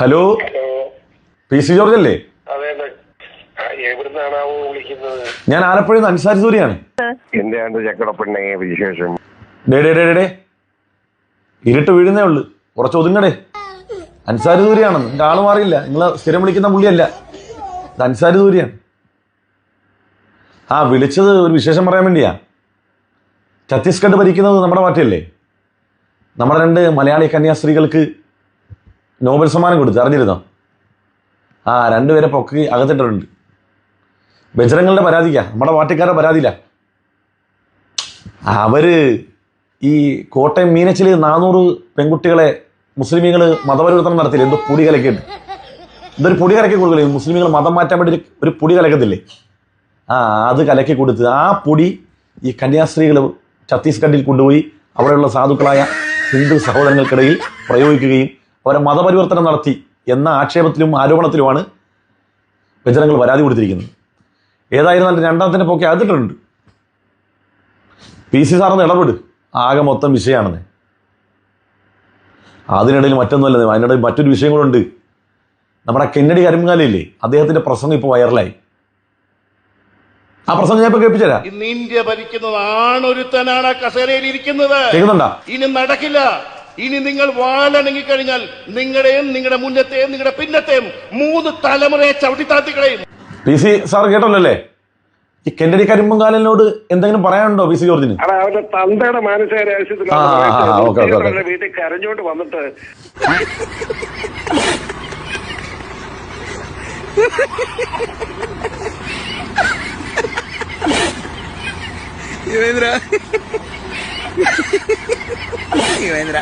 Hello? P C George അല്ലേ ഞാൻ ആലപ്പുഴയിൽ നിന്ന് അൻസാരി സൂര്യാണ്. എന്താണ് ചക്കടപ്പെണ്ണേ വിശേഷം? ഡേ ഡേ ഡേ ഡേ, ഡേ ഇരുട്ട് വീഴുന്നേ ഉള്ളു. കുറച്ച് ഒതുങ്ങടേ. അൻസാരി സൂര്യാണെന്ന് നിന്റെ ആൾ മാറിയില്ല. നിങ്ങൾ സ്ഥിരം വിളിക്കുന്ന പുള്ളിയല്ല. ഇത് അൻസാരി സൂര്യാണ്. ആ വിളിച്ചത് ഒരു വിശേഷം പറയാൻ വേണ്ടിയാ. ഛത്തീസ്ഗഡ് ഭരിക്കുന്നത് നമ്മുടെ പാർട്ടിയല്ലേ നമ്മുടെ രണ്ട് മലയാളി കന്യാസ്ത്രീകൾക്ക് നോബൽ സമ്മാനം കൊടുത്തു അറിഞ്ഞിരുന്നോ? ആ രണ്ടുപേരെ പൊക്കി അകത്തിട്ടുണ്ട് ബജറങ്ങളുടെ പരാതിക്കാ നമ്മുടെ പാർട്ടിക്കാരുടെ പരാതിയില്ല അവർ ഈ കോട്ടയം മീനച്ചിൽ നാനൂറ് പെൺകുട്ടികളെ മുസ്ലിമീങ്ങൾ മതപരിവർത്തനം നടത്തില്ല എന്തോ പൊടി കലക്കിയിട്ട്. ഇതൊരു പൊടി കലക്കി കൊടുക്കില്ലേ? മുസ്ലിമീങ്ങൾ മതം മാറ്റാൻ വേണ്ടി ഒരു പൊടി കലക്കത്തില്ലേ? ആ അത് കലക്കി കൊടുത്ത് ആ പൊടി ഈ കന്യാസ്ത്രീകൾ ഛത്തീസ്ഗഡിൽ കൊണ്ടുപോയി അവിടെയുള്ള സാധുക്കളായ ഹിന്ദു സഹോദരങ്ങൾക്കിടയിൽ പ്രയോഗിക്കുകയും അവരെ മതപരിവർത്തനം നടത്തി എന്ന ആക്ഷേപത്തിലും ആരോപണത്തിലുമാണ് ബജറങ്ങൾ പരാതി കൊടുത്തിരിക്കുന്നത്. ഏതായിരുന്നാലും രണ്ടാമത്തിന്റെ പൊക്കെ അതിട്ടുണ്ട് പി സി സാറിന് ഇടപെട്. ആകെ മൊത്തം വിഷയമാണെന്ന് അതിനിടയിൽ മറ്റൊന്നുമല്ല അതിനിടയിൽ മറ്റൊരു വിഷയം കൂടെ ഉണ്ട്. നമ്മുടെ കെന്നഡി കരിമ്പുകാലില്ലേ അദ്ദേഹത്തിന്റെ പ്രസംഗം ഇപ്പോൾ വൈറലായി. ആ പ്രസംഗം ഞാൻ ഇപ്പൊ കേൾപ്പിച്ചുതരാം. ഇന്ന് ഇന്ത്യ ഭരിക്കുന്നത് ആണൊരുത്തനാണ് കസേരയിൽ ഇരിക്കുന്നത്. കേൾക്കുന്നുണ്ടോ? ഇനി നടക്കില്ല. ഇനി നിങ്ങൾ വാലണങ്ങി കഴിഞ്ഞാൽ നിങ്ങളുടെയും നിങ്ങളുടെ മുന്നത്തെയും നിങ്ങളുടെ പിന്നത്തെയും മൂന്ന് തലമുറയെ ചവിട്ടിത്താത്തിക്കളയും പി സി സാർ കേട്ടല്ലോ അല്ലേ? ഈ കെന്നഡി കരിമ്പുംകാലിനോട് എന്തെങ്കിലും പറയാനുണ്ടോ പി സി ജോർജിന്? അടാ അവന്റെ തന്തയുടെ വീട്ടിൽ കരഞ്ഞോണ്ട് വന്നിട്ട് യുവേന്ദ്ര യുവേന്ദ്ര